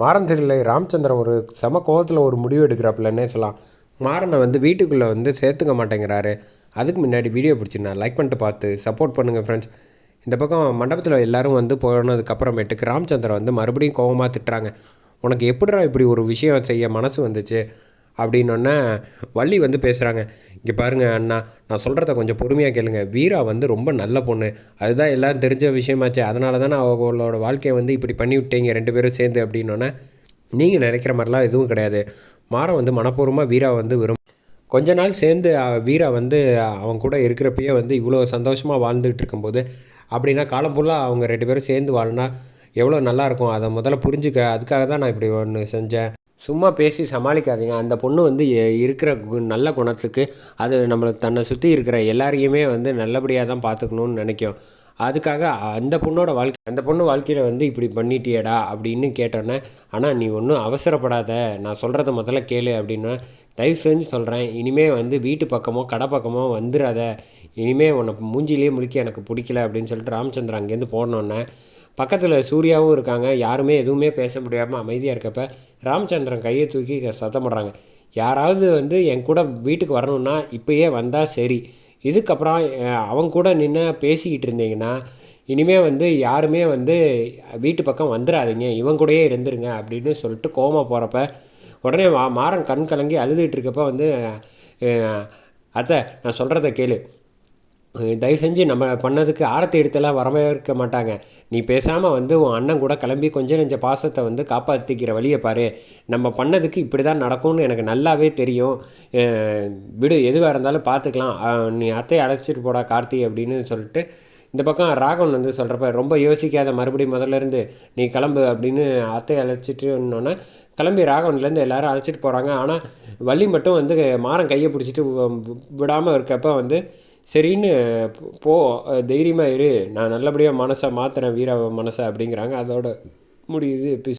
மாறன் தெரியல ராமச்சந்திரன் ஒரு செம கோவத்தில் ஒரு முடிவு எடுக்கிறாப்புலன்னே சொல்லலாம் மாறனை வந்து வீட்டுக்குள்ளே வந்து சேர்த்துக்க மாட்டேங்கிறாரு. அதுக்கு முன்னாடி வீடியோ பிடிச்சிருந்தா லைக் பண்ணிட்டு பார்த்து சப்போர்ட் பண்ணுங்கள் ஃப்ரெண்ட்ஸ் இந்த பக்கம் மண்டபத்தில் எல்லோரும் வந்து போனதுக்கப்புறமேட்டுக்கு ராமச்சந்திரன் வந்து மறுபடியும் கோவமாக திட்டுறாங்க. உனக்கு எப்படிடா இப்படி ஒரு விஷயம் செய்ய மனசு வந்துச்சு? அப்படின்னொன்னே வள்ளி வந்து பேசுகிறாங்க இங்கே பாருங்கள் அண்ணா நான் சொல்கிறத கொஞ்சம் பொறுமையாக கேளுங்க. வீரா வந்து ரொம்ப நல்ல பொண்ணு. அதுதான் எல்லாம் தெரிஞ்ச விஷயமாச்சு. அதனால தானே அவங்களோட வாழ்க்கையை வந்து இப்படி பண்ணி விட்டீங்க ரெண்டு பேரும் சேர்ந்து அப்படின்னோன்னே நீங்கள் நினைக்கிற மாதிரிலாம் எதுவும் கிடையாது. மாறம் வந்து மனப்பூர்வமாக வீரா வந்து விரும் கொஞ்ச நாள் சேர்ந்து வீரா வந்து அவங்க கூட இருக்கிறப்பயே வந்து இவ்வளோ சந்தோஷமாக வாழ்ந்துகிட்டு இருக்கும்போது அப்படின்னா காலம் ஃபுல்லாக அவங்க ரெண்டு பேரும் சேர்ந்து வாழ்னா எவ்வளோ நல்லாயிருக்கும் அதை முதல்ல புரிஞ்சுக்க அதுக்காக தான் நான் இப்படி ஒன்று செஞ்சேன். சும்மா பேசி சமாளிக்காதீங்க. அந்த பொண்ணு வந்து எ- இருக்கிற கு- நல்ல குணத்துக்கு அது நம்மளை தன்னை சுற்றி இருக்கிற எல்லாரையுமே வந்து நல்லபடியாக தான் பார்த்துக்கணும்னு நினைக்கும். அதுக்காக அந்த பொண்ணோட வாழ்க்கை அந்த பொண்ணு வாழ்க்கையில் வந்து இப்படி பண்ணிட்டியடா அப்படின்னு கேட்டோன்னே ஆனால் நீ ஒன்றும் அவசரப்படாத. நான் சொல்கிறத முதல்ல கேளு அப்படின்னா தயவு செஞ்சு சொல்கிறேன் இனிமே வந்து வீட்டு பக்கமோ கடை பக்கமோ வந்துடாத இனிமே உன்னை மூஞ்சிலேயே முழிக்க எனக்கு பிடிக்கல அப்படின்னு சொல்லிட்டு ராமச்சந்திரன் அங்கேருந்து போனோன்னே பக்கத்தில் சூர்யாவும் இருக்காங்க. யாருமே எதுவுமே பேச முடியாமல் அமைதியாக இருக்கப்ப ராமச்சந்திரன் கையை தூக்கி சத்தம் போடுறாங்க. யாராவது வந்து என் கூட வீட்டுக்கு வரணும்னா இப்பயே வந்தால் சரி. இதுக்கப்புறம் அவங்க கூட நின்று பேசிக்கிட்டு இருந்தீங்கன்னா இனிமே வந்து யாருமே வந்து வீட்டு பக்கம் வந்துடாதீங்க இவன் கூடயே இருந்துருங்க அப்படின்னு சொல்லிட்டு கோமா போகிறப்ப உடனே மா மாறன் கண் கலங்கி அழுதுகிட்டு இருக்கப்ப வந்து அத்தை நான் சொல்கிறத கேளு. தயவு செஞ்சு நம்ம பண்ணதுக்கு ஆரத்தி எடுத்தெல்லாம் வரவே இருக்க மாட்டாங்க. நீ பேசாமல் வந்து உன் அண்ணன் கூட கிளம்பி கொஞ்சம் நெஞ்ச பாசத்தை வந்து காப்பாற்றிக்கிற வழியை பாரு. நம்ம பண்ணதுக்கு இப்படி தான் நடக்கும்னு எனக்கு நல்லாவே தெரியும். விடு எதுவாக இருந்தாலும் பார்த்துக்கலாம் நீ அத்தையை அழைச்சிட்டு போடா கார்த்தி அப்படின்னு சொல்லிட்டு இந்த பக்கம் ராகவன் வந்து சொல்கிறப்ப ரொம்ப யோசிக்காத மறுபடியும் முதல்ல இருந்து நீ கிளம்பு அப்படின்னு அத்தையை அழைச்சிட்டுன்னொன்னே கிளம்பி ராகவன்லேருந்து எல்லாரும் அழைச்சிட்டு போகிறாங்க ஆனால் வள்ளி மட்டும் வந்து மாறன் கையை பிடிச்சிட்டு விடாமல் இருக்கப்ப வந்து சரின்னு போ தைரியமாக இரு. நான் நல்லபடியாக மனசை மாற்றுறேன் வீராவை மனசை அப்படிங்கிறாங்க. அதோட முடியுது எபிசோட்